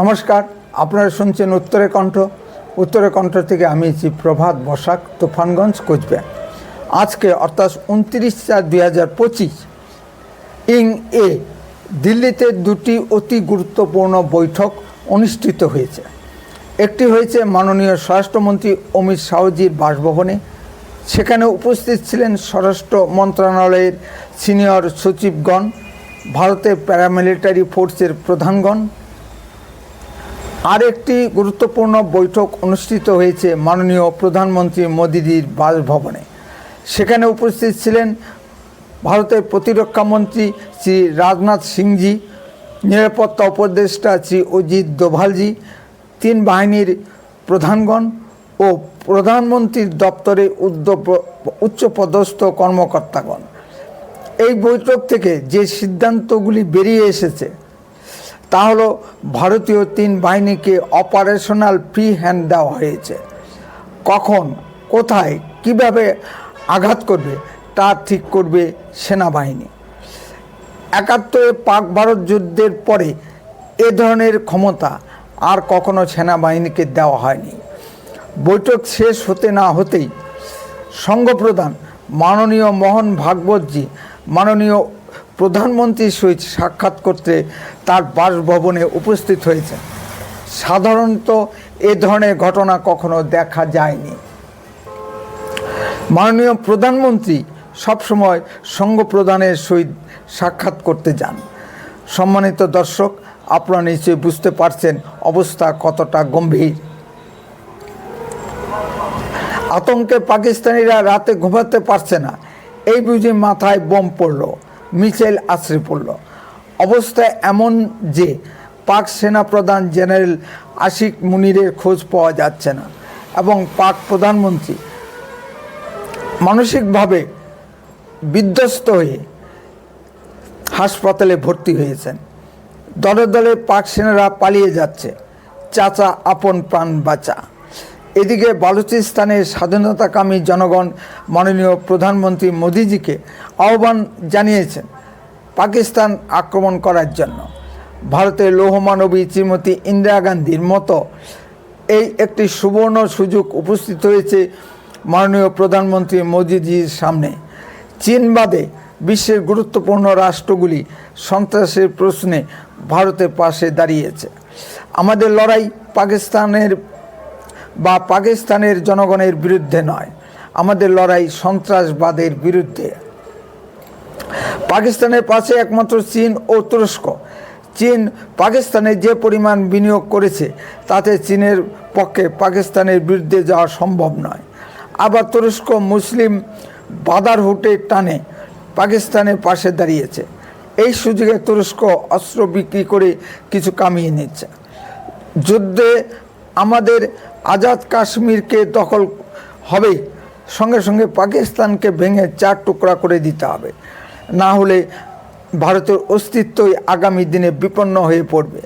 নমস্কার, আপনারা শুনছেন উত্তরের কণ্ঠ। উত্তরের কণ্ঠ থেকে আমি আছি প্রভাত বসাক, তুফানগঞ্জ, কোচবিহার। আজকে অর্থাৎ উনত্রিশ চার দুই হাজার পঁচিশ, ইং এ দিল্লিতে দুটি অতি গুরুত্বপূর্ণ বৈঠক অনুষ্ঠিত হয়েছে। একটি হয়েছে মাননীয় স্বরাষ্ট্রমন্ত্রী অমিত শাহজির বাসভবনে। সেখানে উপস্থিত ছিলেন স্বরাষ্ট্র মন্ত্রণালয়ের সিনিয়র সচিবগণ, ভারতের প্যারামিলিটারি ফোর্সের প্রধানগণ আরেকটি গুরুত্বপূর্ণ বৈঠক অনুষ্ঠিত হয়েছে মাননীয় প্রধানমন্ত্রী মোদিজির বাসভবনে। সেখানে উপস্থিত ছিলেন ভারতের প্রতিরক্ষা মন্ত্রী শ্রী রাজনাথ সিংজি, নিরাপত্তা উপদেষ্টা শ্রী অজিত দোভালজি, তিন বাহিনীর প্রধানগণ ও প্রধানমন্ত্রীর দপ্তরে উদ্যোগ উচ্চপদস্থ কর্মকর্তাগণ। এই বৈঠক থেকে যে সিদ্ধান্তগুলি বেরিয়ে এসেছে তা হলো ভারতীয় তিন বাহিনীকে অপারেশনাল ফ্রি হ্যান্ড দেওয়া হয়েছে। কখন, কোথায়, কীভাবে আঘাত করবে, তা ঠিক করবে সেনাবাহিনী। একাত্তরে পাক ভারত যুদ্ধের পরে এ ধরনের ক্ষমতা আর কখনো সেনাবাহিনীকে দেওয়া হয়নি। বৈঠক শেষ হতে না হতেই সংঘপ্রধান মাননীয় মোহন ভাগবতজি, মাননীয় প্রধানমন্ত্রীর সহিত সাক্ষাৎ করতে তার বাসভবনে উপস্থিত হয়েছেন। সাধারণত এ ধরনের ঘটনা কখনো দেখা যায়নি। মাননীয় প্রধানমন্ত্রী সবসময় সঙ্গ প্রদানের সহিত সাক্ষাৎ করতে যান। সম্মানিত দর্শক, আপনারা নিশ্চয়ই বুঝতে পারছেন অবস্থা কতটা গম্ভীর। আতঙ্কে পাকিস্তানিরা রাতে ঘুমাতে পারছে না। এই বুঝে মাথায় বোম পড়ল। মিসাইল আশ্রে পড়ল। অবস্থা এমন যে পাক সেনাপ্রধান জেনারেল আশিক মুনিরের খোঁজ পাওয়া যাচ্ছে না এবং পাক প্রধানমন্ত্রী মানসিকভাবে বিধ্বস্ত হয়ে হাসপাতালে ভর্তি হয়েছেন। দলে দলে পাক সেনারা পালিয়ে যাচ্ছে। চাচা আপন প্রাণ বাঁচা। এদিকে বালুচিস্তানের স্বাধীনতাকামী জনগণ মাননীয় প্রধানমন্ত্রী মোদিজিকে আহ্বান জানিয়েছেন পাকিস্তান আক্রমণ করার জন্য। ভারতের লৌহমানবী শ্রীমতী ইন্দিরা গান্ধীর মতো এই একটি সুবর্ণ সুযোগ উপস্থিত হয়েছে মাননীয় প্রধানমন্ত্রী মোদিজির সামনে। চীন বাদে বিশ্বের গুরুত্বপূর্ণ রাষ্ট্রগুলি সন্ত্রাসের প্রশ্নে ভারতের পাশে দাঁড়িয়েছে। আমাদের লড়াই পাকিস্তানের বা পাকিস্তানের জনগণের বিরুদ্ধে নয়, আমাদের লড়াই সন্ত্রাসবাদের বিরুদ্ধে। পাকিস্তানের পাশে একমাত্র চীন ও তুরস্ক। চীন পাকিস্তানে যে পরিমাণ বিনিয়োগ করেছে, তাতে চীনের পক্ষে পাকিস্তানের বিরুদ্ধে যাওয়া সম্ভব নয়। আবার তুরস্ক মুসলিম বাদারহুটের টানে পাকিস্তানের পাশে দাঁড়িয়েছে। এই সুযোগে তুরস্ক অস্ত্র বিক্রি করে কিছু কামিয়ে নিচ্ছে। যুদ্ধে আমাদের আজাদ কাশ্মীরকে দখল হবেই সঙ্গে সঙ্গে পাকিস্তানকে ভেঙে চার টুকরা করে দিতে হবে। না হলে ভারতের অস্তিত্বই আগামী দিনে বিপন্ন হয়ে পড়বে।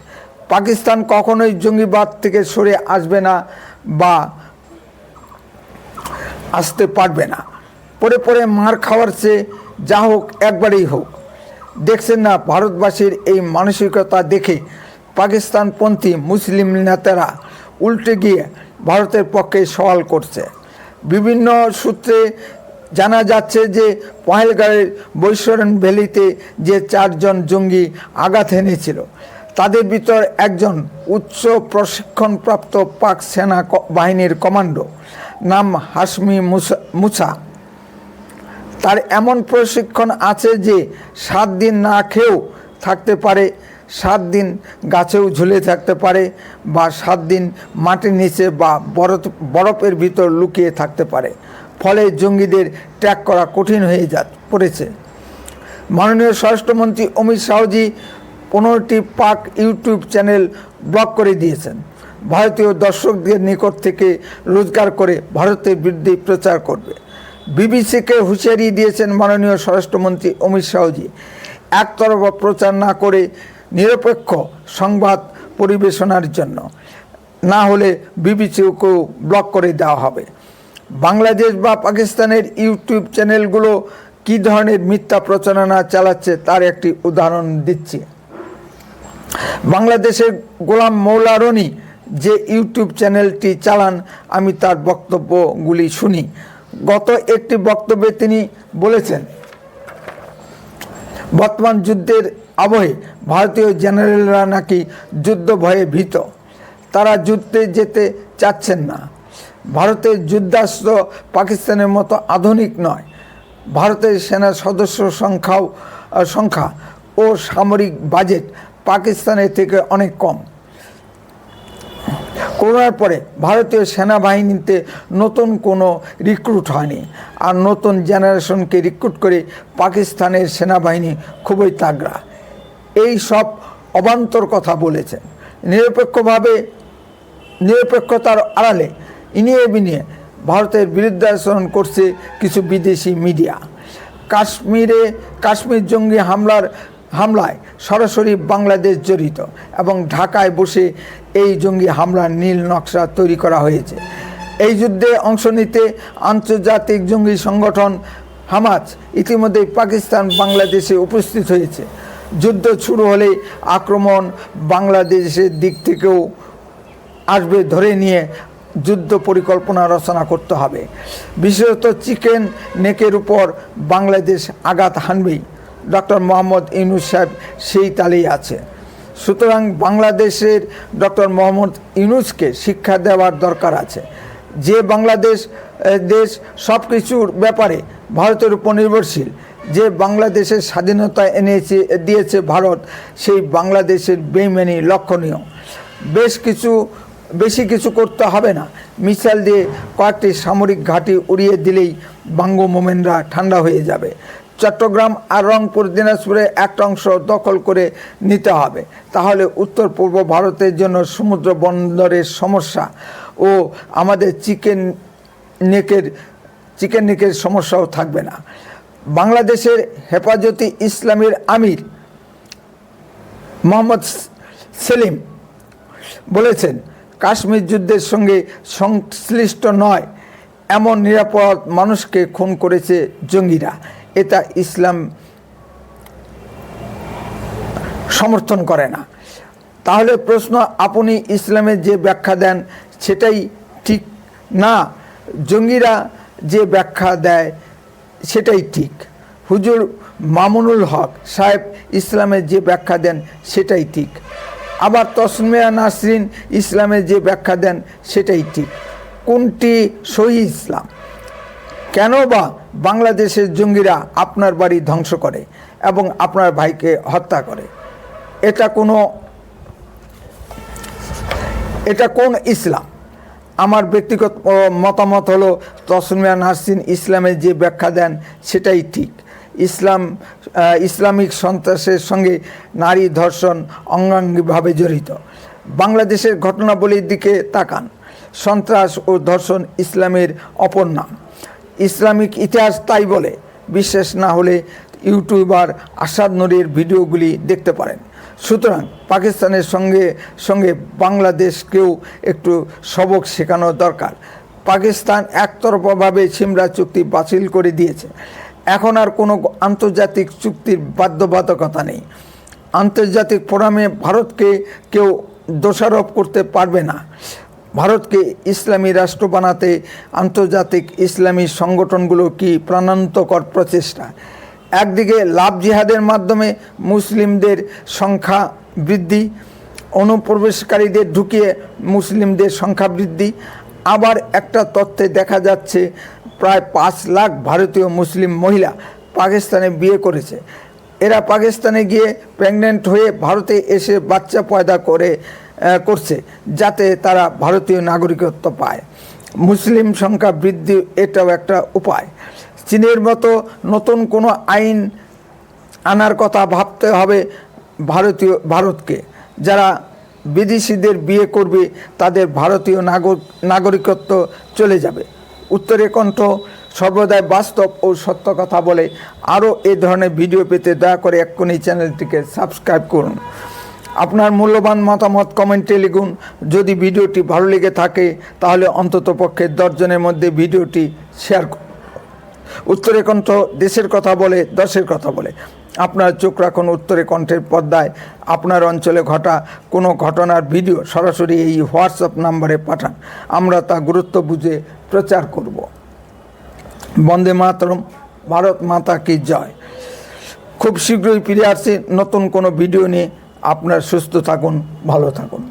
পাকিস্তান কখনোই জঙ্গিবাদ থেকে সরে আসবে না বা আসতে পারবে না। পরে পরে মার খাওয়ার চেয়ে যা হোক একবারেই হোক। দেখছেন না ভারতবাসীর এই মানসিকতা দেখে পাকিস্তানপন্থী মুসলিম নেতারা উল্টে গিয়ে ভারতের পক্ষে সওয়াল করছে। বিভিন্ন সূত্রে জানা যাচ্ছে যে পহেলগাঁয়ের বৈশ্বরণ ভ্যালিতে যে চারজন জঙ্গি আঘাত এনেছিল, তাদের ভিতর একজন উচ্চ প্রশিক্ষণপ্রাপ্ত পাক সেনা বাহিনীর কমান্ডো, নাম হাসমি মুসা মুসা। তার এমন প্রশিক্ষণ আছে যে, সাত দিন না খেয়েও থাকতে পারে সাত দিন গাছেও ঝুলে থাকতে পারে বা সাত দিন মাটির নিচে বা বরফ, বরফের ভিতর লুকিয়ে থাকতে পারে। ফলে জঙ্গিদের ট্র্যাক করা কঠিন হয়ে যা, পড়েছে। মাননীয় স্বরাষ্ট্রমন্ত্রী অমিত শাহজি পনেরোটি পাক ইউটিউব চ্যানেল ব্লক করে দিয়েছেন। ভারতীয় দর্শকদের নিকট থেকে রোজগার করে ভারতের বিরুদ্ধে প্রচার করবে। বিবিসিকে হুঁশিয়ারি দিয়েছেন মাননীয় স্বরাষ্ট্রমন্ত্রী অমিত শাহজি। একতরফা প্রচার না করে নিরপেক্ষ সংবাদ পরিবেশনার জন্য। না হলে বিবিসিকেও ব্লক করে দেওয়া হবে। বাংলাদেশ বা পাকিস্তানের ইউটিউব চ্যানেলগুলো কী ধরনের মিথ্যা প্রচারণা চালাচ্ছে তার একটি উদাহরণ দিচ্ছি। বাংলাদেশের গোলাম মৌলারনি যে ইউটিউব চ্যানেলটি চালান, আমি তার বক্তব্যগুলি শুনি। গত একটি বক্তব্যে তিনি বলেছেন, বর্তমান যুদ্ধের আবহে ভারতীয় জেনারেলরা নাকি যুদ্ধ ভয়ে ভীত। তারা যুদ্ধে যেতে চাচ্ছেন না। ভারতের যুদ্ধাস্ত্র পাকিস্তানের মতো আধুনিক নয়। ভারতের সেনা সদস্য সংখ্যাও সংখ্যা ও সামরিক বাজেট পাকিস্তানের থেকে অনেক কম। করোনার পরে ভারতীয় সেনাবাহিনীতে নতুন কোনো রিক্রুট হয়নি আর নতুন জেনারেশনকে রিক্রুট করে পাকিস্তানের সেনাবাহিনী খুবই তাগড়া। এই সব অবান্তর কথা বলেছেন। নিরপেক্ষভাবে, নিরপেক্ষতার আড়ালে ইনিয়ে বিনিয়ে ভারতের বিরুদ্ধাচরণ করছে কিছু বিদেশি মিডিয়া। কাশ্মীরে, কাশ্মীর জঙ্গি হামলার, হামলায় সরাসরি বাংলাদেশ জড়িত এবং ঢাকায় বসে এই জঙ্গি হামলার নীল নকশা তৈরি করা হয়েছে। এই যুদ্ধে অংশ নিতে আন্তর্জাতিক জঙ্গি সংগঠন হামাজ ইতিমধ্যেই পাকিস্তান বাংলাদেশে উপস্থিত হয়েছে। যুদ্ধ শুরু হলে আক্রমণ বাংলাদেশের দিক থেকেও আসবে ধরে নিয়ে যুদ্ধ পরিকল্পনা রচনা করতে হবে। বিশেষত চিকেন নেকের উপর বাংলাদেশ আঘাত হানবেই। ডক্টর মোহাম্মদ ইউনুস সাহেব সেই তালেই আছে। সুতরাং বাংলাদেশের ডক্টর মোহাম্মদ ইউনুসকে শিক্ষা দেওয়ার দরকার আছে। যে বাংলাদেশ দেশ সব কিছুর ব্যাপারে ভারতের উপর নির্ভরশীল যে বাংলাদেশের স্বাধীনতা এনেছে, দিয়েছে ভারত, সেই বাংলাদেশের বেইমানি লক্ষণীয়। বেশ কিছু, বেশি কিছু করতে হবে না। মিসাইল দিয়ে কয়েকটি সামরিক ঘাঁটি উড়িয়ে দিলেই বাঙ্গ মোমেনরা ঠান্ডা হয়ে যাবে। চট্টগ্রাম আর রংপুর, দিনাজপুরে একটা অংশ দখল করে নিতে হবে। তাহলে উত্তর পূর্ব ভারতের জন্য সমুদ্র বন্দরের সমস্যা ও আমাদের চিকেন নেকের চিকেন নেকের সমস্যাও থাকবে না। বাংলাদেশের হেফাজতে ইসলামের আমির মোহাম্মদ সেলিম বলেছেন, কাশ্মীর যুদ্ধের সঙ্গে সংশ্লিষ্ট নয়, এমন নিরাপদ মানুষকে খুন করেছে জঙ্গিরা। এটা ইসলাম সমর্থন করে না। তাহলে প্রশ্ন, আপনি ইসলামের যে ব্যাখ্যা দেন সেটাই ঠিক না? জঙ্গিরা যে ব্যাখ্যা দেয় সেটাই ঠিক। হুজুর মামুনুল হক সাহেব ইসলামের যে ব্যাখ্যা দেন সেটাই ঠিক। আবার তসমিয়া নাসরিন ইসলামের যে ব্যাখ্যা দেন সেটাই ঠিক। কোনটি সহি ইসলাম? কেন বা বাংলাদেশের জঙ্গিরা আপনার বাড়ি ধ্বংস করে এবং আপনার ভাইকে হত্যা করে? এটা কোনো, এটা কোন ইসলাম? আমার ব্যক্তিগত মতামত হলো তসমিয়া নাসরিন ইসলামের যে ব্যাখ্যা দেন, সেটাই ঠিক। ইসলাম ইসলামিক সন্ত্রাসের সঙ্গে নারী ধর্ষণ অঙ্গাঙ্গিভাবে জড়িত। বাংলাদেশের ঘটনাবলীর দিকে তাকান। সন্ত্রাস ও ধর্ষণ ইসলামের অপর নাম। ইসলামিক ইতিহাস তাই বলে বিশ্বাস না হলে ইউটিউবার আসাদ নুরের ভিডিওগুলি দেখতে পারেন। সুতরাং পাকিস্তানের সঙ্গে সঙ্গে বাংলাদেশকেও একটু সবক শেখানো দরকার। পাকিস্তান একতরফাভাবে সিমরা চুক্তি বাতিল করে দিয়েছে। এখন আর কোনো আন্তর্জাতিক চুক্তির বাধ্যবাধকতা নেই। আন্তর্জাতিক ফোরামে ভারতকে কেউ দোষারোপ করতে পারবে না। ভারতকে ইসলামী রাষ্ট্র বানাতে আন্তর্জাতিক ইসলামী সংগঠনগুলো কি প্রাণান্তকর প্রচেষ্টা? একদিকে লাভ জিহাদের মাধ্যমে মুসলিমদের সংখ্যা বৃদ্ধি, অনুপ্রবেশকারীদের ঢুকিয়ে মুসলিমদের সংখ্যা বৃদ্ধি। আবার একটা তথ্যে দেখা যাচ্ছে, প্রায় পাঁচ লাখ ভারতীয় মুসলিম মহিলা পাকিস্তানে বিয়ে করেছে। এরা পাকিস্তানে গিয়ে প্রেগনেন্ট হয়ে ভারতে এসে বাচ্চা পয়দা করে করছে, যাতে তারা ভারতীয় নাগরিকত্ব পায়। মুসলিম সংখ্যা বৃদ্ধি এটাও একটা উপায়। চীনের মতো নতুন কোনো আইন আনার কথা ভাবতে হবে ভারতীয়, ভারতকে। যারা বিদেশিদের বিয়ে করবে, তাদের ভারতীয় নাগর- নাগরিকত্ব চলে যাবে। উত্তরে কণ্ঠ সর্বদাই বাস্তব ও সত্য কথা বলে। আরও এ ধরনের ভিডিও পেতে দয়া করে এক্ষুনি চ্যানেলটিকে সাবস্ক্রাইব করুন। আপনার মূল্যবান মতামত কমেন্টে লিখুন। যদি ভিডিওটি ভালো লেগে থাকে, তাহলে অন্ততপক্ষে দশজনের মধ্যে ভিডিওটি শেয়ার করুন উত্তরে কণ্ঠ দেশের কথা বলে, দশের কথা বলে। আপনার চোখ রাখুন উত্তরে কণ্ঠের পর্দায়। আপনার অঞ্চলে ঘটা কোনো ঘটনার ভিডিও সরাসরি এই হোয়াটসঅ্যাপ নাম্বারে পাঠান। আমরা তা গুরুত্ব বুঝে প্রচার করব। বন্দে মাতরম, ভারত মাতা কি জয়? খুব শীঘ্রই ফিরে আসছে। নতুন কোনো ভিডিও নিয়ে। আপনার সুস্থ থাকুন, ভালো থাকুন।